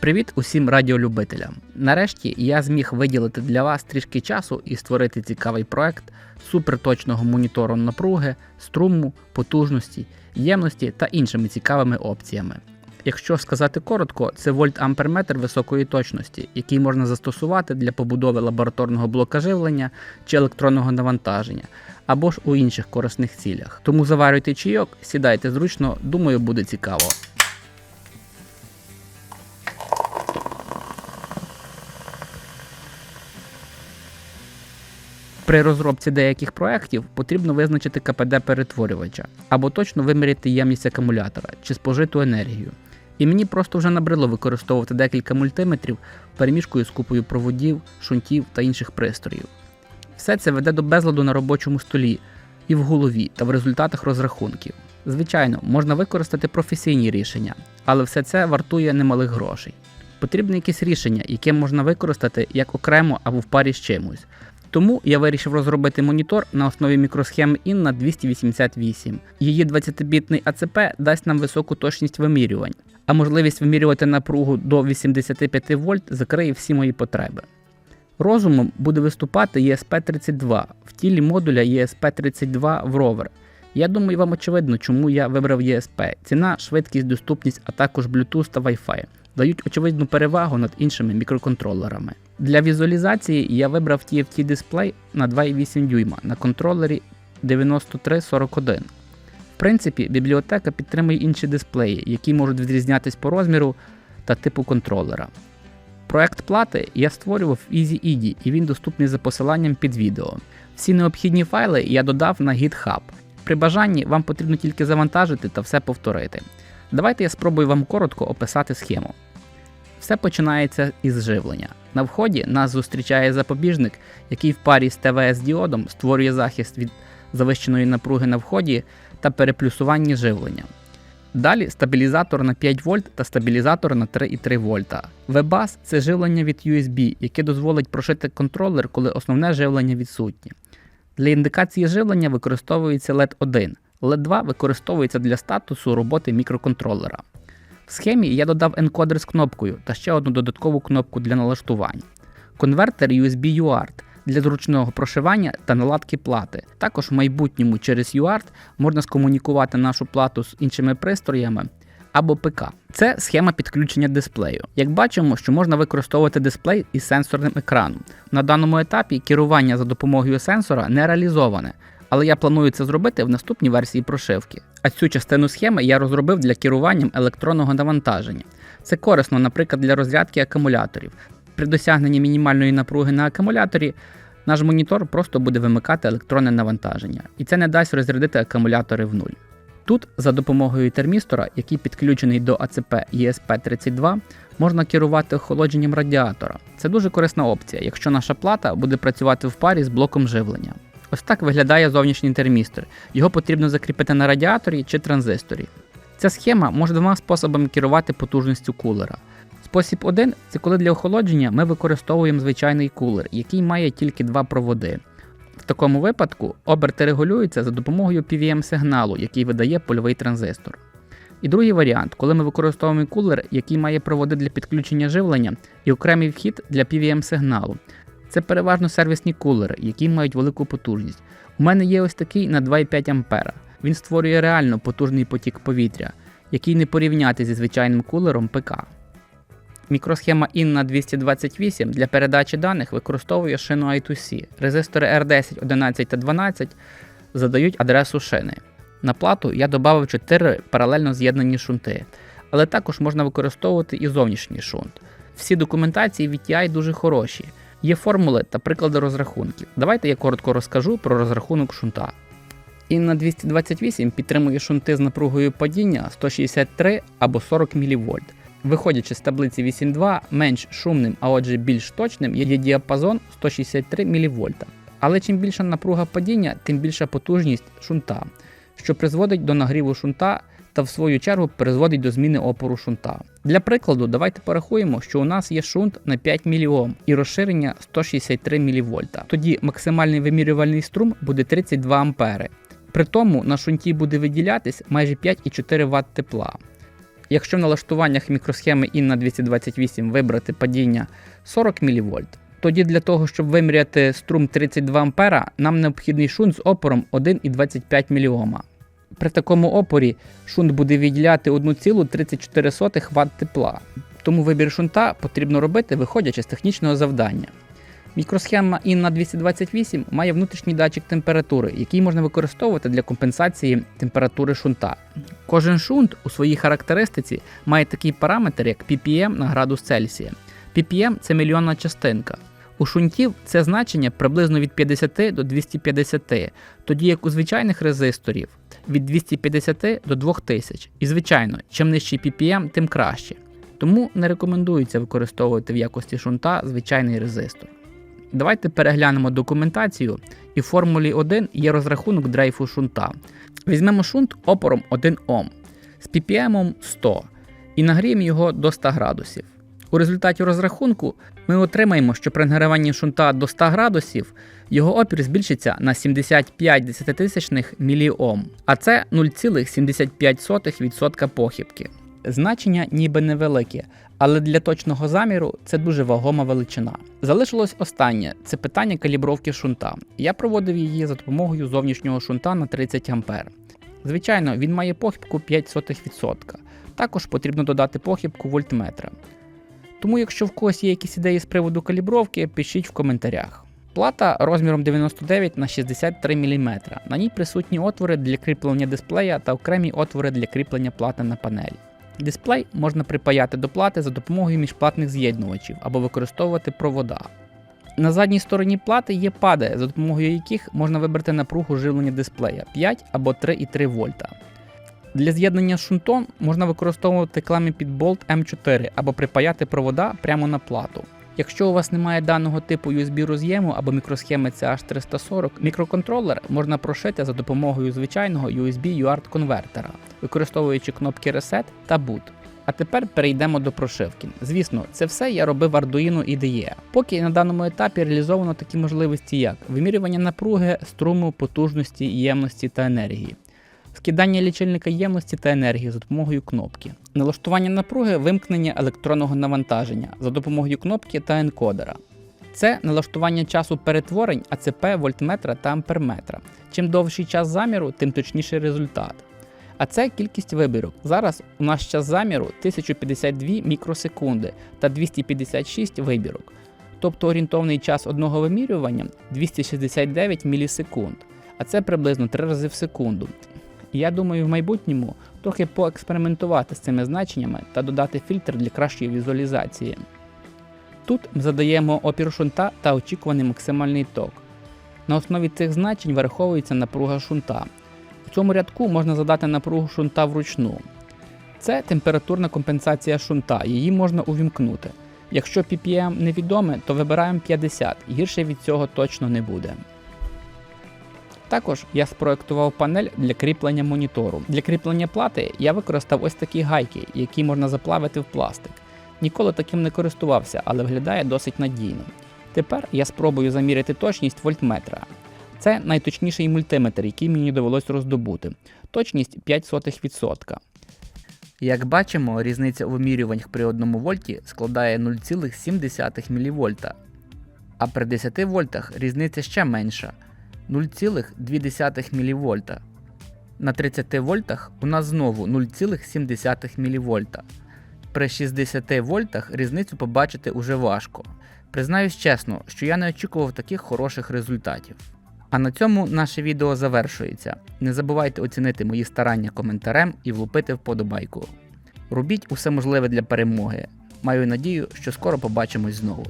Привіт усім радіолюбителям! Нарешті я зміг виділити для вас трішки часу і створити цікавий проект суперточного монітору напруги, струму, потужності, ємності та іншими цікавими опціями. Якщо сказати коротко, це вольт-амперметр високої точності, який можна застосувати для побудови лабораторного блока живлення чи електронного навантаження, або ж у інших корисних цілях. Тому заварюйте чайок, сідайте зручно, думаю, буде цікаво. При розробці деяких проєктів потрібно визначити КПД перетворювача або точно виміряти ємність акумулятора чи спожиту енергію. І мені просто вже набрило використовувати декілька мультиметрів перемішкою з купою проводів, шунтів та інших пристроїв. Все це веде до безладу на робочому столі і в голові та в результатах розрахунків. Звичайно, можна використати професійні рішення, але все це вартує немалих грошей. Потрібне якесь рішення, яке можна використати як окремо або в парі з чимось. Тому я вирішив розробити монітор на основі мікросхеми INNA 288. Її 20-бітний АЦП дасть нам високу точність вимірювань, а можливість вимірювати напругу до 85 вольт закриє всі мої потреби. Розумом буде виступати ESP32 в тілі модуля ESP32 в ровер. Я думаю, вам очевидно, чому я вибрав ESP. Ціна, швидкість, доступність, а також Bluetooth та Wi-Fi дають очевидну перевагу над іншими мікроконтролерами. Для візуалізації я вибрав TFT дисплей на 2,8 дюйма на контролері 9341. В принципі, бібліотека підтримує інші дисплеї, які можуть відрізнятись по розміру та типу контролера. Проект плати я створював в EasyED і він доступний за посиланням під відео. Всі необхідні файли я додав на GitHub. При бажанні вам потрібно тільки завантажити та все повторити. Давайте я спробую вам коротко описати схему. Все починається із живлення. На вході нас зустрічає запобіжник, який в парі з ТВС-діодом створює захист від завищеної напруги на вході та переплюсування живлення. Далі стабілізатор на 5 вольт та стабілізатор на 3,3 вольта. VBUS – це живлення від USB, яке дозволить прошити контролер, коли основне живлення відсутнє. Для індикації живлення використовується LED 1, LED 2 використовується для статусу роботи мікроконтролера. В схемі я додав енкодер з кнопкою та ще одну додаткову кнопку для налаштувань. Конвертер USB UART для зручного прошивання та наладки плати. Також в майбутньому через UART можна скомунікувати нашу плату з іншими пристроями або ПК. Це схема підключення дисплею. Як бачимо, що можна використовувати дисплей із сенсорним екраном. На даному етапі керування за допомогою сенсора не реалізоване, але я планую це зробити в наступній версії прошивки. А цю частину схеми я розробив для керування електронного навантаження. Це корисно, наприклад, для розрядки акумуляторів. При досягненні мінімальної напруги на акумуляторі наш монітор просто буде вимикати електронне навантаження, і це не дасть розрядити акумулятори в нуль. Тут, за допомогою термістора, який підключений до АЦП ESP32, можна керувати охолодженням радіатора. Це дуже корисна опція, якщо наша плата буде працювати в парі з блоком живлення. Ось так виглядає зовнішній термістор. Його потрібно закріпити на радіаторі чи транзисторі. Ця схема може двома способами керувати потужністю кулера. Спосіб один це коли для охолодження ми використовуємо звичайний кулер, який має тільки два проводи. В такому випадку оберти регулюються за допомогою PWM-сигналу, який видає польовий транзистор. І другий варіант, коли ми використовуємо кулер, який має проводи для підключення живлення і окремий вхід для PWM-сигналу. Це переважно сервісні кулери, які мають велику потужність. У мене є ось такий на 2,5 А. Він створює реально потужний потік повітря, який не порівняти зі звичайним кулером ПК. Мікросхема INNA 228 для передачі даних використовує шину I2C. Резистори R10, 11 та 12 задають адресу шини. На плату я додав 4 паралельно з'єднані шунти, але також можна використовувати і зовнішній шунт. Всі документації від TI дуже хороші. Є формули та приклади розрахунків. Давайте я коротко розкажу про розрахунок шунта. INNA 228 підтримує шунти з напругою падіння 163 або 40 мВ. Виходячи з таблиці 8.2, менш шумним, а отже більш точним є діапазон 163 мВ. Але чим більша напруга падіння, тим більша потужність шунта, що призводить до нагріву шунта та в свою чергу призводить до зміни опору шунта. Для прикладу, давайте порахуємо, що у нас є шунт на 5 мОм і розширення 163 мВ. Тоді максимальний вимірювальний струм буде 32 А. При тому на шунті буде виділятись майже 5,4 Вт тепла. Якщо в налаштуваннях мікросхеми INNA 228 вибрати падіння 40 мВ, тоді для того, щоб виміряти струм 32 А, нам необхідний шунт з опором 1,25 мОм. При такому опорі шунт буде відділяти 1,34 Вт тепла. Тому вибір шунта потрібно робити, виходячи з технічного завдання. Мікросхема INNA 228 має внутрішній датчик температури, який можна використовувати для компенсації температури шунта. Кожен шунт у своїй характеристиці має такий параметр, як ppm на градус Цельсія. ppm – це мільйонна частинка. У шунтів це значення приблизно від 50 до 250, тоді як у звичайних резисторів від 250 до 2000. І звичайно, чим нижчий ppm, тим краще. Тому не рекомендується використовувати в якості шунта звичайний резистор. Давайте переглянемо документацію, і в формулі 1 є розрахунок дрейфу шунта. Візьмемо шунт опором 1 Ом з ppm 100 і нагріємо його до 100 градусів. У результаті розрахунку ми отримаємо, що при нагріванні шунта до 100 градусів його опір збільшиться на 75 десятитисячних а це 0,75% похибки. Значення ніби невелике, але для точного заміру це дуже вагома величина. Залишилось останнє це питання калібровки шунта. Я проводив її за допомогою зовнішнього шунта на 30 А. Звичайно, він має похибку 0,05%. Також потрібно додати похибку вольтметра. Тому, якщо в когось є якісь ідеї з приводу калібровки, пишіть в коментарях. Плата розміром 99 на 63 мм. На ній присутні отвори для кріплення дисплея та окремі отвори для кріплення плати на панель. Дисплей можна припаяти до плати за допомогою міжплатних з'єднувачів або використовувати провода. На задній стороні плати є пади, за допомогою яких можна вибрати напругу живлення дисплея 5 або 3,3 вольта. Для з'єднання з шунтом можна використовувати клеми під болт М4 або припаяти провода прямо на плату. Якщо у вас немає даного типу USB роз'єму або мікросхеми CH340, мікроконтролер можна прошити за допомогою звичайного USB UART конвертера, використовуючи кнопки Reset та Boot. А тепер перейдемо до прошивки. Звісно, це все я робив в Arduino IDE. Поки на даному етапі реалізовано такі можливості, як вимірювання напруги, струму, потужності, ємності та енергії. Скидання лічильника ємності та енергії за допомогою кнопки, налаштування напруги, вимкнення електронного навантаження за допомогою кнопки та енкодера. Це налаштування часу перетворень АЦП, вольтметра та амперметра. Чим довший час заміру, тим точніший результат. А це кількість вибірок. Зараз у нас час заміру 1052 мікросекунди та 256 вибірок. Тобто орієнтовний час одного вимірювання 269 мілісекунд, а це приблизно 3 рази в секунду. І я думаю, в майбутньому трохи поекспериментувати з цими значеннями та додати фільтр для кращої візуалізації. Тут ми задаємо опір шунта та очікуваний максимальний ток. На основі цих значень вираховується напруга шунта. У цьому рядку можна задати напругу шунта вручну. Це температурна компенсація шунта, її можна увімкнути. Якщо ppm невідоме, то вибираємо 50, гірше від цього точно не буде. Також я спроектував панель для кріплення монітору. Для кріплення плати я використав ось такі гайки, які можна заплавити в пластик. Ніколи таким не користувався, але виглядає досить надійно. Тепер я спробую заміряти точність вольтметра. Це найточніший мультиметр, який мені довелось роздобути. Точність 0,05%. Як бачимо, різниця у вимірюваннях при 1 вольті складає 0,7 мВ, а при 10 вольтах різниця ще менша 0,2 мВ. На 30 вольтах у нас знову 0,7 мВ. При 60 вольтах різницю побачити уже важко. Признаюсь чесно, що я не очікував таких хороших результатів. А на цьому наше відео завершується. Не забувайте оцінити мої старання коментарем і влупити вподобайку. Робіть усе можливе для перемоги. Маю надію, що скоро побачимось знову.